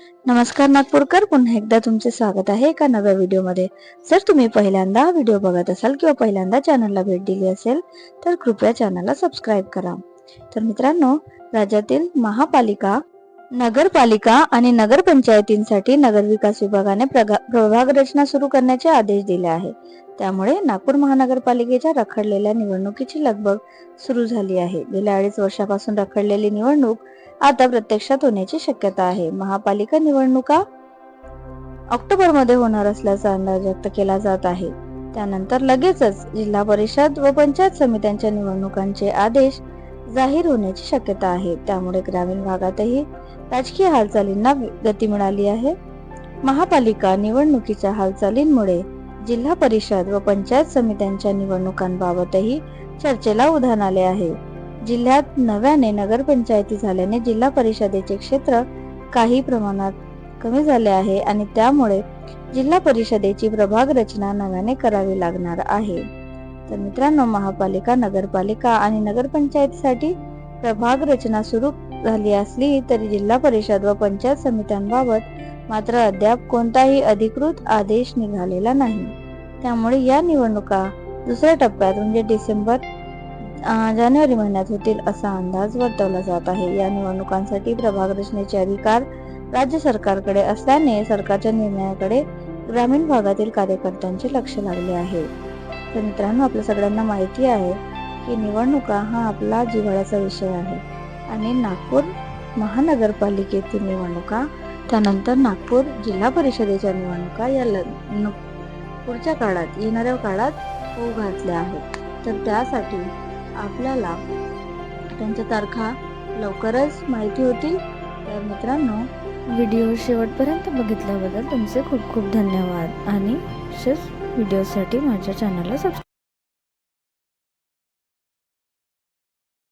नमस्कार नागपूरकर पुन्हा एकदा तुमचे स्वागत आहे एका नव्या व्हिडिओमध्ये. जर तुम्ही पहिल्यांदा व्हिडिओ बघत असाल किंवा पहिल्यांदा चॅनलला भेट दिली असेल तर कृपया चॅनलला सबस्क्राईब करा. तर मित्रांनो राज्यातील महापालिका नगरपालिका आणि नगरपंचायतींसाठी नगरविकास विभागाने प्रभाग रचना सुरू करण्याचे आदेश दिले आहे. त्यामुळे नागपूर महानगरपालिकेच्या रखडलेल्या निवडणुकीची लगबग सुरू झाली आहे. गेल्या अडीच वर्षापासून रखडलेली निवडणूक आता प्रत्यक्षात होण्याची शक्यता आहे. महापालिका निवडणुका ऑक्टोबरमध्ये होणार असल्याचा अंदाज व्यक्त केला जात आहे. त्यानंतर लगेचच जिल्हा परिषद व पंचायत समित्यांच्या निवडणुकांचे आदेश जाहीर होण्याची शक्यता आहे. त्यामुळे ग्रामीण भागातही राजकीय हालचालींना गती मिळाली आहे. महापालिका निवडणुकीच्या हालचालींमुळे जिल्हा परिषद व पंचायत समित्यांच्या निवडणुकांबाबतही चर्चेला उधाण आले आहे. जिल्ह्यात नव्याने नगरपंचायती झाल्याने जिल्हा परिषदेचे क्षेत्र काही प्रमाणात कमी झाले आहे आणि त्यामुळे जिल्हा परिषदेची प्रभाग रचना नव्याने करावी लागणार आहे. तर मित्रांनो महापालिका नगरपालिका आणि नगरपंचायतीसाठी प्रभाग रचना सुरू झाली असली तरी जिल्हा परिषद व पंचायत समित्यांबाबत मात्र अद्याप कोणताही अधिकृत आदेश निघालेला नाही. त्यामुळे या निवडणुका दुसऱ्या टप्प्यात म्हणजे डिसेंबर जानेवारी महिन्यात होतील असा अंदाज वर्तवला जात आहे. या निवडणुकांसाठी प्रभाग रचनेचे अधिकार राज्य सरकारकडे असल्याने सरकारच्या निर्णयाकडे ग्रामीण भागातील कार्यकर्त्यांचे लक्ष लागले आहे. तर मित्रांनो आपल्या सगळ्यांना माहिती आहे की निवडणुका हा आपला जिव्हाळ्याचा विषय आहे आणि नागपूर महानगरपालिकेतील निवडणुका त्यानंतर नागपूर जिल्हा परिषदेच्या निवडणुका या पुढच्या काळात येणाऱ्या काळात होऊ घातल्या आहेत. तर त्यासाठी आपल्याला त्यांच्या तारखा लवकरच माहिती होतील. तर मित्रांनो व्हिडिओ शेवटपर्यंत बघितल्याबद्दल तुमचे खूप खूप धन्यवाद. आणि असेच व्हिडिओसाठी माझ्या चॅनलला सबस्क्राईब